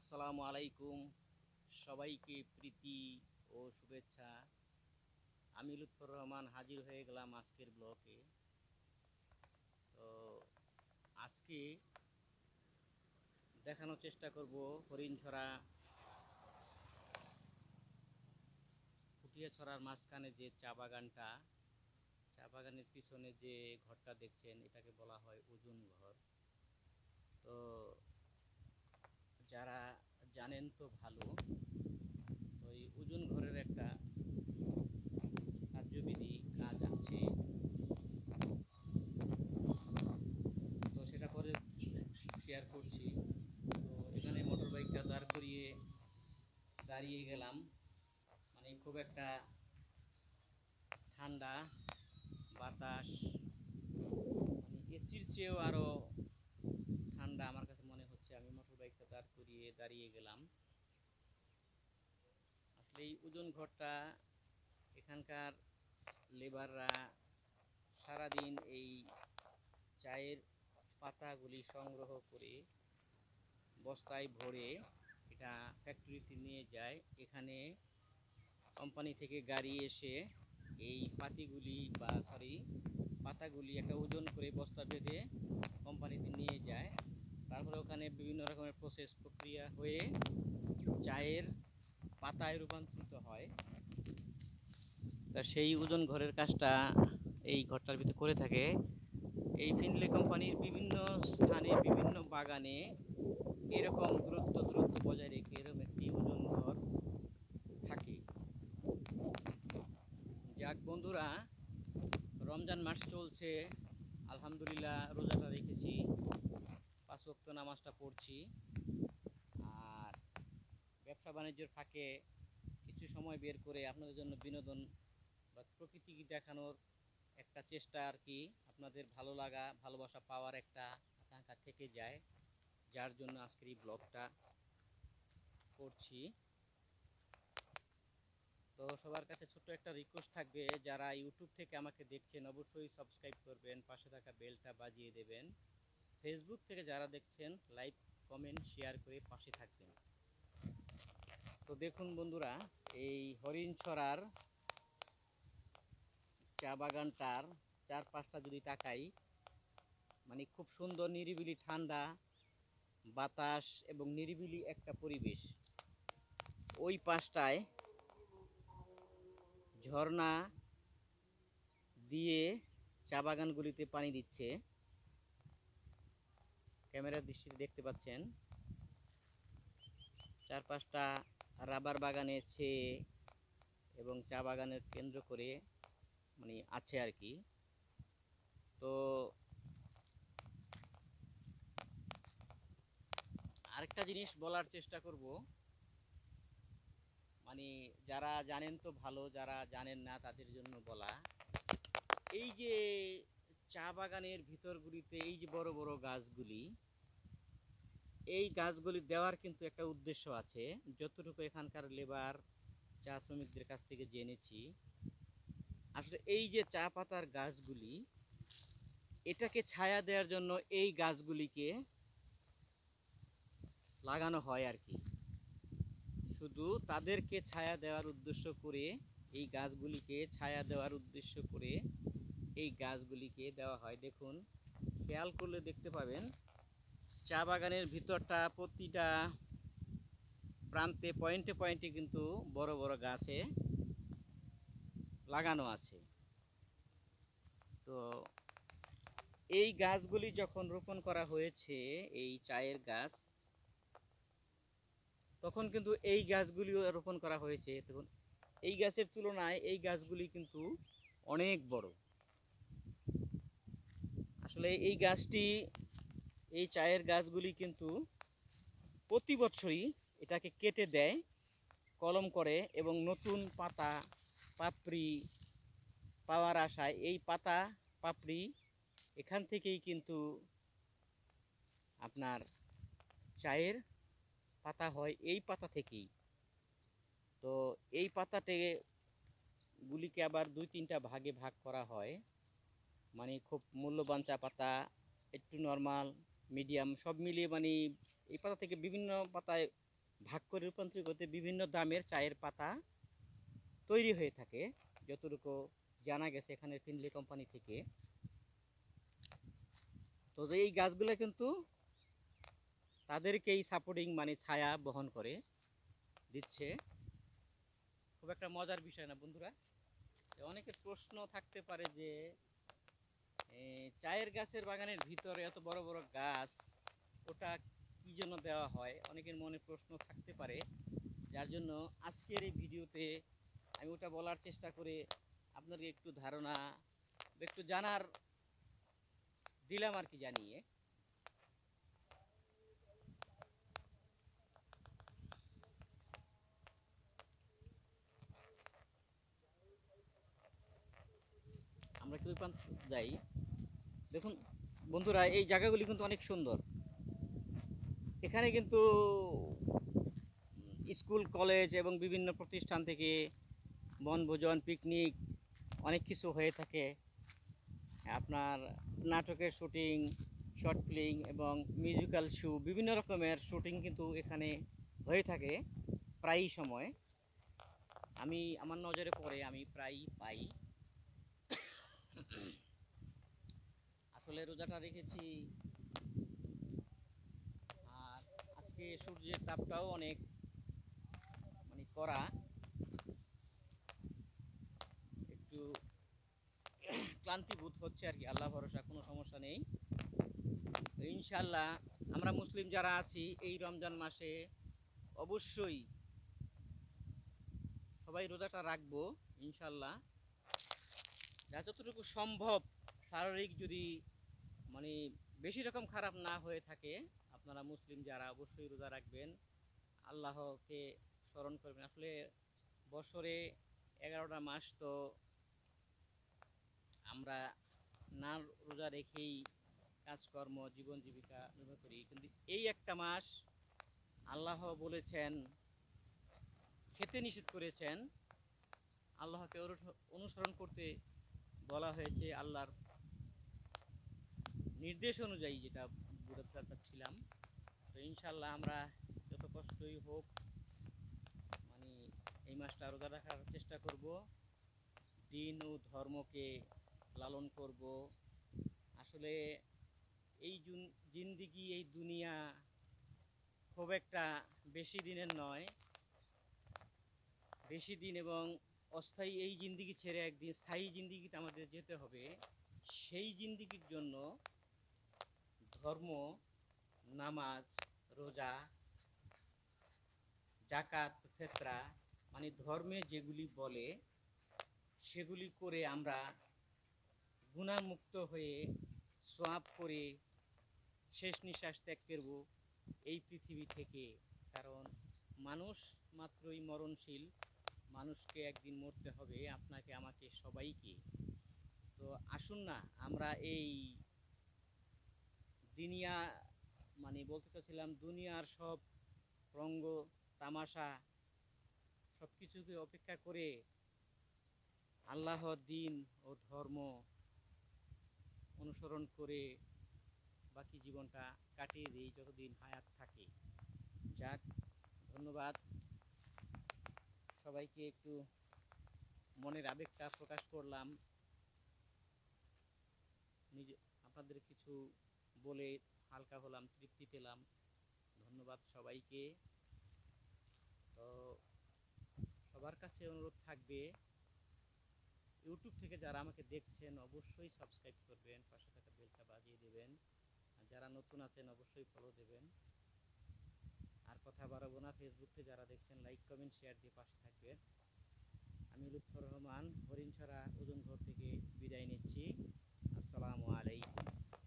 আসসালামু আলাইকুম। সবাইকে প্রীতি ও শুভেচ্ছা। আমি লুৎফর রহমান হাজির হয়ে গেলাম আজকের ব্লকে। তো আজকে দেখানোর চেষ্টা করব হরিণছড়া ছড়ার মাঝখানে যে চা বাগানটা। চা বাগানের পিছনে যে ঘরটা দেখছেন, এটাকে বলা হয় ওজন ঘর। তো যারা জানেন তো ভালো ওই ওজন ঘরের একটা কার্যবিধি কাজ আছে। তো সেটা পরে শেয়ার করছি। তো এখানে মোটর বাইকটা দাঁড় করিয়ে দাঁড়িয়ে গেলাম। মানে খুব একটা ঠান্ডা বাতাস মানে এসির চেয়েও আরও ঠান্ডা আমার কাছে মনে হচ্ছে আমি মোটর বাইকটা দাঁড় করিয়ে দাঁড়িয়ে গেলাম। আসলে এই ওজন ঘরটা এখানকার লেবাররা সারাদিন এই চায়ের পাতাগুলি সংগ্রহ করে বস্তায় ভরে এটা ফ্যাক্টরিতে নিয়ে যায়। এখানে কোম্পানি থেকে গাড়ি এসে এই পাতিগুলি বা সরি পাতাগুলি একটা ওজন করে বস্তা বেঁধে কোম্পানিতে ওখানে বিভিন্ন রকমের প্রসেস প্রক্রিয়া হয়ে চায়ের পাতায় রূপান্তরিত হয়। তা সেই ওজন ঘরের কাজটা এই ঘরটার ভিতরে করে থাকে। এই ফিনলে কোম্পানির বিভিন্ন স্থানে, বিভিন্ন বাগানে এরকম দূরত্ব দূরত্ব বজায় রেখে এরকম একটি ওজন ঘর থাকে। যাক বন্ধুরা, রমজান মাস চলছে। আলহামদুলিল্লাহ রোজাটা রেখেছি। পাঁচ ওয়াক্ত নামাজটা পড়ছি। আর ব্যবসা বাণিজ্যের ফাঁকে কিছু সময় বের করে আপনাদের জন্য বিনোদন বা প্রকৃতি দেখানোর একটা চেষ্টা আর কি। আপনাদের ভালো লাগা, ভালোবাসা পাওয়ার একটা আকাঙ্ক্ষা থেকে যায়। যার জন্য আজকের এই ব্লগটা করছি। তো সবার কাছে ছোট্ট একটা রিকোয়েস্ট থাকবে, যারা ইউটিউব থেকে আমাকে দেখছেন, অবশ্যই সাবস্ক্রাইব করবেন, পাশে থাকা বেলটা বাজিয়ে দেবেন। ফেসবুক থেকে যারা দেখছেন লাইক কমেন্ট শেয়ার করে পাশে থাকবেন। তো দেখুন বন্ধুরা, এই হরিণ হরিণছড়ার চা বাগানটার চার পাঁচটা যদি তাকাই মানে খুব সুন্দর, নিরিবিলি, ঠান্ডা বাতাস এবং নিরিবিলি একটা পরিবেশ। ওই পাশটায় ঝর্ণা দিয়ে চা বাগানগুলিতে পানি দিচ্ছে। ক্যামেরার দৃষ্টিতে দেখতে পাচ্ছেন। চার পাঁচটা রাবার বাগানে ছেয়ে এবং চা বাগানের কেন্দ্র করে মানে আছে আর কি। তো আরেকটা জিনিস বলার চেষ্টা করব। মানে যারা জানেন তো ভালো, যারা জানেন না তাদের জন্য বলা। এই যে চা বাগানের ভিতরগুলিতে এই যে বড় বড় গাছগুলি এই গাছগুলি দেওয়ার কিন্তু একটা উদ্দেশ্য আছে। যতটুকু এখানকার লেবার, চা শ্রমিকদের কাছ থেকে জেনেছি, আসলে এই যে চা পাতার গাছগুলি, এটাকে ছায়া দেওয়ার জন্য এই গাছগুলিকে লাগানো হয় আর কি। শুধু তাদেরকে ছায়া দেওয়ার উদ্দেশ্য করে, এই গাছগুলিকে ছায়া দেওয়ার উদ্দেশ্য করে এই গাছগুলিকে দেওয়া হয়। দেখুন, খেয়াল করলে দেখতে পাবেন চা বাগানের ভিতরটা প্রতিটা প্রান্তে পয়েন্টে পয়েন্টে কিন্তু বড় বড় গাছে লাগানো আছে। তো এই গাছগুলি যখন রোপণ করা হয়েছে, এই চায়ের গাছ, তখন কিন্তু এই গাছগুলিও রোপণ করা হয়েছে। তখন এই গাছের তুলনায় এই গাছগুলি কিন্তু অনেক বড়। আসলে এই গাছটি এই চায়ের গাছগুলি কিন্তু প্রতি বছরই এটাকে কেটে দেয়, কলম করে এবং নতুন পাতা, পাপড়ি পাওয়ার আশায় এই পাতা, পাপড়ি এখান থেকেই কিন্তু আপনার চায়ের পাতা হয় এই পাতা থেকেই। তো এই পাতাতে গুলিকে আবার দুই তিনটা ভাগে ভাগ করা হয়। মানে খুব মূল্যবান চা পাতা, একটু নর্মাল মিডিয়াম সব মিলিয়ে মানে এই পাতা থেকে বিভিন্ন পাতায় ভাগ করে রূপান্তরিত করতে বিভিন্ন দামের চায়ের পাতা তৈরি হয়ে থাকে, যতটুকু জানা গেছে এখানে ফিনলি কোম্পানি থেকে। তো এই গাছগুলো কিন্তু তাদেরকেই সাপোর্টিং মানে ছায়া বহন করে, দিচ্ছে। খুব একটা মজার বিষয় না বন্ধুরা। অনেকের প্রশ্ন থাকতে পারে যে চায়ের গাছের বাগানের ভিতরে এত বড় বড় গাছ, ওটা কি জন্য দেওয়া হয়? অনেকের মনে প্রশ্ন থাকতে পারে। যার জন্য আজকের এই ভিডিওতে আমি ওটা বলার চেষ্টা করে আপনাকে একটু ধারণা, একটু জানার দিলাম আর কি জানিয়ে। আমরা কি ওই প্রান্ত যাই? দেখুন, বন্ধুরা, এই জায়গাগুলি কিন্তু অনেক সুন্দর। এখানে কিন্তু স্কুল, কলেজ এবং বিভিন্ন প্রতিষ্ঠান থেকে বনভোজন, পিকনিক অনেক কিছু হয়ে থাকে। আপনার নাটকের শুটিং, শর্ট ফিল্ম এবং মিউজিক্যাল শো, বিভিন্ন রকমের শুটিং কিন্তু এখানে হয়ে থাকে, প্রায়ই সময়। আমি, আমার নজরে পড়ে আমি প্রায়ই পাই। আসলে রোজাটা রেখেছি। আর আজকে সূর্যের তাপটাও অনেক মানে কড়া। একটু ক্লান্তি বোধ হচ্ছে আর কি, আল্লাহ ভরসা, কোনো সমস্যা নেই। তো ইনশাল্লাহ আমরা মুসলিম যারা আছি, এই রমজান মাসে অবশ্যই সবাই রোজাটা রাখব ইনশাল্লাহ যা যতটুকু সম্ভব শারীরিক যদি মানে বেশি রকম খারাপ না হয়ে থাকে। আপনারা মুসলিম যারা, অবশ্যই রোজা রাখবেন। আল্লাহকে স্মরণ করবেন। আসলে বছরে এগারোটা মাস তো আমরা না রোজা রেখেই কাজকর্ম, জীবন জীবিকা নির্ভর করি। কিন্তু এই একটা মাস আল্লাহ বলেছেন, খেতে নিষেধ করেছেন। আল্লাহকে অনুস- অনুসরণ করতে বলা হয়েছে, আল্লাহর নির্দেশ অনুযায়ী যেটা বোঝাতে তো ইনশাল্লাহ আমরা যত কষ্টই হোক মানে এই মাসটা রোজা রাখার চেষ্টা করব, দিন ও ধর্মকে লালন করব। আসলে এই জুন- জিন্দিগি, এই দুনিয়া খুব একটা বেশি দিনের নয়। বেশি দিন এবং অস্থায়ী এই জিন্দিগি ছেড়ে একদিন স্থায়ী জিন্দিগিতে আমাদের যেতে হবে। সেই জিন্দিগির জন্য ধর্ম, নামাজ, রোজা জাকাত ফেতরা মানে ধর্মে যেগুলি বলে, সেগুলি করে আমরা গুণামুক্ত হয়ে সোয়াব করে শেষ নিঃশ্বাস ত্যাগ করব এই পৃথিবী থেকে। কারণ মানুষ মাত্রই মরণশীল, মানুষকে একদিন মরতে হবে, আপনাকে, আমাকে, সবাইকে। তো আসুন না, আমরা এই দুনিয়া মানে বলতে চাচ্ছিলাম দুনিয়ার সব রঙ্গ, তামাশা সব কিছুকে অপেক্ষা করে আল্লাহ দিন ও ধর্ম অনুসরণ করে বাকি জীবনটা কাটিয়ে দিই যতদিন হায়াত থাকে। যাক, ধন্যবাদ। সবাইকে একটু মনের আবেগটা প্রকাশ করলাম। নিজে, আপনাদের কিছু বলে হালকা হলাম, তৃপ্তি পেলাম। ধন্যবাদ সবাইকে। তো সবার কাছে অনুরোধ থাকবে, ইউটিউব থেকে যারা আমাকে দেখছেন অবশ্যই সাবস্ক্রাইব করবেন, পাশে থাকা বেলটা বাজিয়ে দেবেন। আর যারা নতুন আছেন অবশ্যই ফলো দেবেন। আর কথা বাড়াবো না ফেসবুক থেকে যারা দেখছেন লাইক কমেন্ট শেয়ার দিয়ে পাশে থাকবেন। আমি লুৎফর রহমান, হরিণছড়া ঘর থেকে বিদায় নিচ্ছি। আসসালামু আলাইকুম।